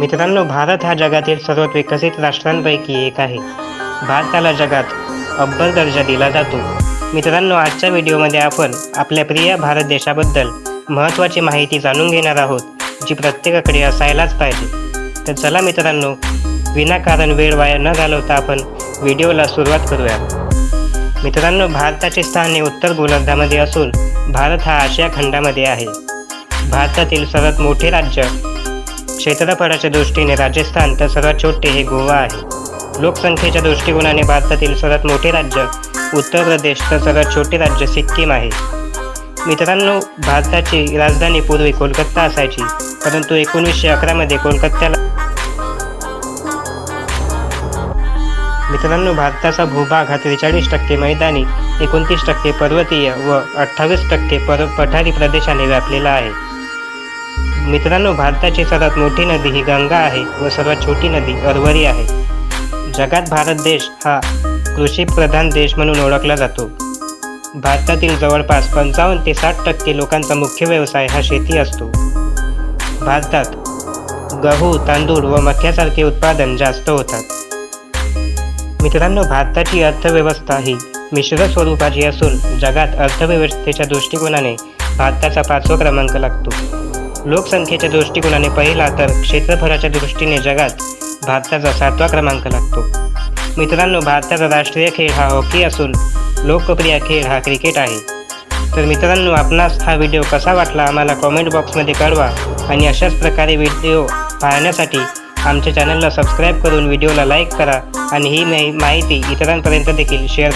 मित्रांनो भारत हा जगातील सर्वात विकसित राष्ट्रांपैकी एक आहे. भारताला जगात अब्बल दर्जा दिला जातो. मित्रांनो आजच्या व्हिडिओमध्ये आपण आपल्या प्रिय भारत देशाबद्दल महत्त्वाची माहिती जाणून घेणार आहोत जी प्रत्येकाकडे असायलाच पाहिजे. तर चला मित्रांनो विनाकारण वेळ वाया न घालवता आपण व्हिडिओला सुरुवात करूया मित्रांनो भारताचे स्थान हे उत्तर गोलार्धामध्ये असून भारत हा आशिया खंडामध्ये आहे. भारतातील सर्वात मोठे राज्य क्षेत्रफळाच्या दृष्टीने राजस्थान तर सर्वात छोटे हे गोवा आहे. लोकसंख्येच्या दृष्टिकोनाने भारतातील सर्वात मोठे राज्य उत्तर प्रदेश तर सर्वात छोटे राज्य सिक्कीम आहे. मित्रांनो भारताची राजधानी पूर्वी कोलकाता असायची परंतु एकोणीसशे अकरामध्ये कोलकात्याला मित्रांनो भारताचा भूभाग हा त्रेचाळीस टक्के मैदानी एकोणतीस टक्के पर्वतीय व अठ्ठावीस टक्के पर पठारी प्रदेशाने व्यापलेला आहे. मित्रांनो भारताची सर्वात मोठी नदी ही गंगा आहे व सर्वात छोटी नदी अरवरी आहे. जगात भारत देश हा कृषीप्रधान देश म्हणून ओळखला जातो. भारतातील जवळपास पंचावन्न ते साठ टक्के लोकांचा मुख्य व्यवसाय हा शेती असतो. भारतात गहू तांदूळ व मक्यासारखे उत्पादन जास्त होतात. मित्रांनो भारताची अर्थव्यवस्था ही मिश्र स्वरूपाची असून जगात अर्थव्यवस्थेच्या दृष्टिकोनाने भारताचा पाचवा क्रमांक लागतो. लोकसंख्येच्या दृष्टिकोनाने पहिला तर क्षेत्रफळाच्या दृष्टीने जगात भारताचा सातवा क्रमांक लागतो. मित्रांनो भारताचा राष्ट्रीय खेळ हा हॉकी असून लोकप्रिय खेळ हा क्रिकेट आहे. तर मित्रांनो आपणास हा व्हिडिओ कसा वाटला आम्हाला कॉमेंट बॉक्समध्ये कळवा आणि अशाच प्रकारे व्हिडिओ पाहण्यासाठी आमच्या चॅनलला सबस्क्राईब करून व्हिडिओला लाईक करा आणि ही माहिती इतरांपर्यंत देखील शेअर